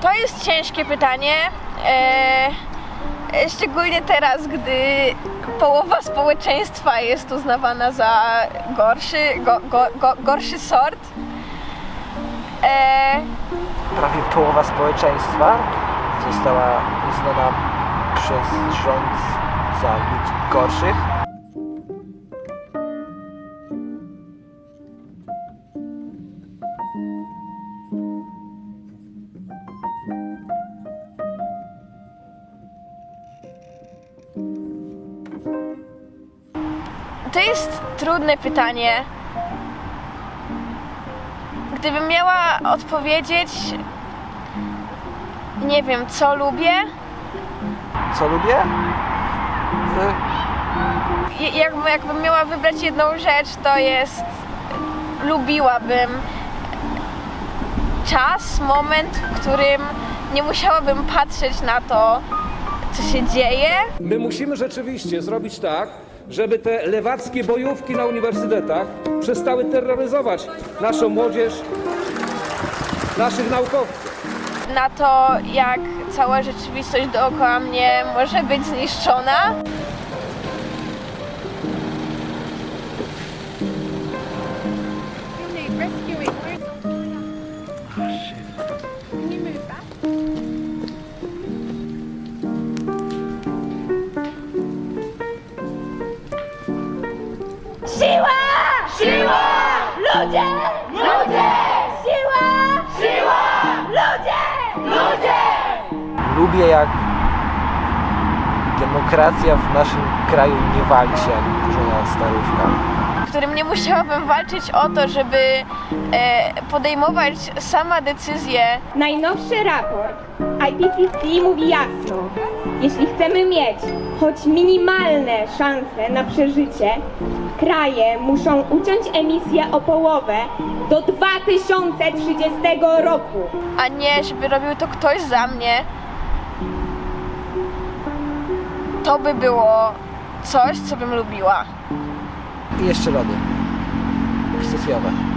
to jest ciężkie pytanie. E, e, szczególnie teraz, gdy połowa społeczeństwa jest uznawana za gorszy, go, go, go, gorszy sort. E, Prawie połowa społeczeństwa została uznana przez rząd za ludzi gorszych. To jest trudne pytanie. Gdybym miała odpowiedzieć, nie wiem, co lubię, Co lubię? Y, Je- jakbym, jakbym miała wybrać jedną rzecz, to jest lubiłabym czas, moment, w którym nie musiałabym patrzeć na to, co się dzieje. My musimy rzeczywiście zrobić tak, żeby te lewackie bojówki na uniwersytetach przestały terroryzować naszą młodzież, naszych naukowców. Na to, jak cała rzeczywistość dookoła mnie może być zniszczona. Siła! Siła! Ludzie! Ludzie! Siła! Siła! Ludzie! Ludzie! Lubię jak demokracja w naszym kraju nie się jak burzona starówka. W którym nie musiałabym walczyć o to, żeby e, podejmować sama decyzje. Najnowszy raport IPCC mówi jasno, jeśli chcemy mieć choć minimalne szanse na przeżycie, kraje muszą uciąć emisję o połowę do 2030 roku. a nie żeby robił to ktoś za mnie, to by było coś, co bym lubiła. I jeszcze lody. Socjowe.